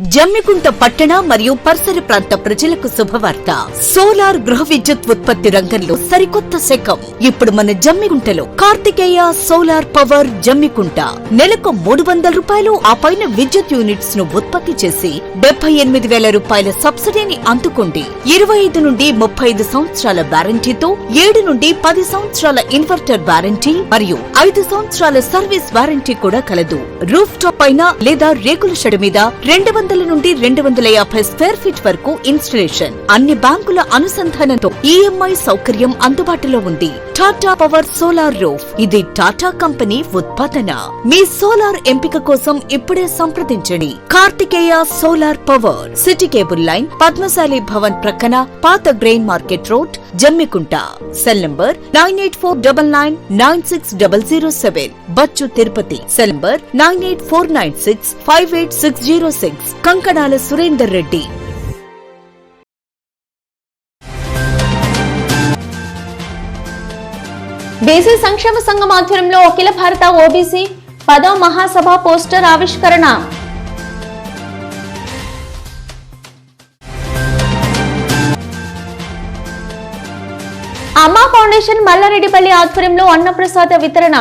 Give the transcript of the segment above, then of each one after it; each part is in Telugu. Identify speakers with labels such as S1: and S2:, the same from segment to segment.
S1: జమ్మికుంట పట్టణ మరియు పరిసర ప్రాంత ప్రజలకు శుభవార్త. సోలార్ గృహ విద్యుత్ ఉత్పత్తి రంగంలో సరికొత్త శకం. ఇప్పుడు మన జమ్మికుంటలో కార్తికేయ సోలార్ పవర్ జమ్మికుంట. నెలకు మూడు వందల రూపాయలు ఆ పైన విద్యుత్ యూనిట్స్ను ఉత్పత్తి చేసి డెబ్బై ఎనిమిది వేల రూపాయల సబ్సిడీని అందుకోండి. ఇరవై ఐదు నుండి ముప్పై ఐదు సంవత్సరాల వారంటీతో ఏడు నుండి పది సంవత్సరాల ఇన్వర్టర్ వారంటీ మరియు ఐదు సంవత్సరాల సర్వీస్ వారంటీ కూడా కలదు. రూఫ్ టాప్ పైన లేదా రేకుల షెడ్ మీద రెండు వందల నుండి రెండు వందల యాభై స్క్వేర్ ఫీట్ వరకు ఇన్స్టలేషన్. అన్ని బ్యాంకుల అనుసంధానంతో ఈఎంఐ సౌకర్యం అందుబాటులో ఉంది. Tata power solar roof. ఇది టాటా కంపెనీ ఉత్పాదన. మీ సోలార్ ఎంపిక కోసం ఇప్పుడే సంప్రదించండి. Kartikeya solar power. City cable line Padmashali Bhavan ప్రక్కన పాత grain market road Jammikunta. Cell number nine eight four double nine nine six double zero seven. Bachchu Tirupati. Cell number nine eight four nine six five eight six zero six. Kankanala Surender Reddy.
S2: BC సంక్షేమ సంఘం ఆధ్వర్యంలో అఖిల భారత ఓబీసీ పదవ మహాసభ పోస్టర్ ఆవిష్కరణ. అమ్మా ఫౌండేషన్ మల్లారెడ్డిపల్లి ఆధ్వర్యంలో అన్నప్రసాద వితరణ.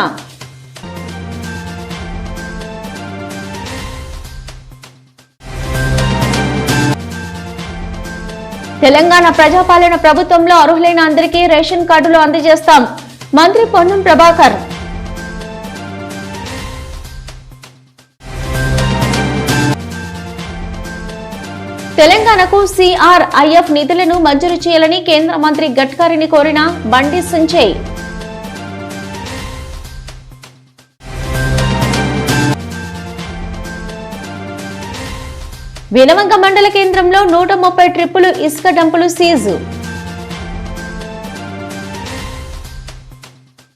S2: తెలంగాణ ప్రజాపాలన ప్రభుత్వంలో అర్హులైన అందరికీ రేషన్ కార్డులు అందజేస్తాం. మంత్రి పొన్నం ప్రభాకర్. తెలంగాణకు సిఆర్ఐఎఫ్ నిధులను మంజూరు చేయాలని కేంద్ర మంత్రి గడ్కరీని కోరిన బండి సంజయ్. వినవంగ మండల కేంద్రంలో నూట ముప్పై ట్రిప్పులు ఇసుక డంపులు సీజు.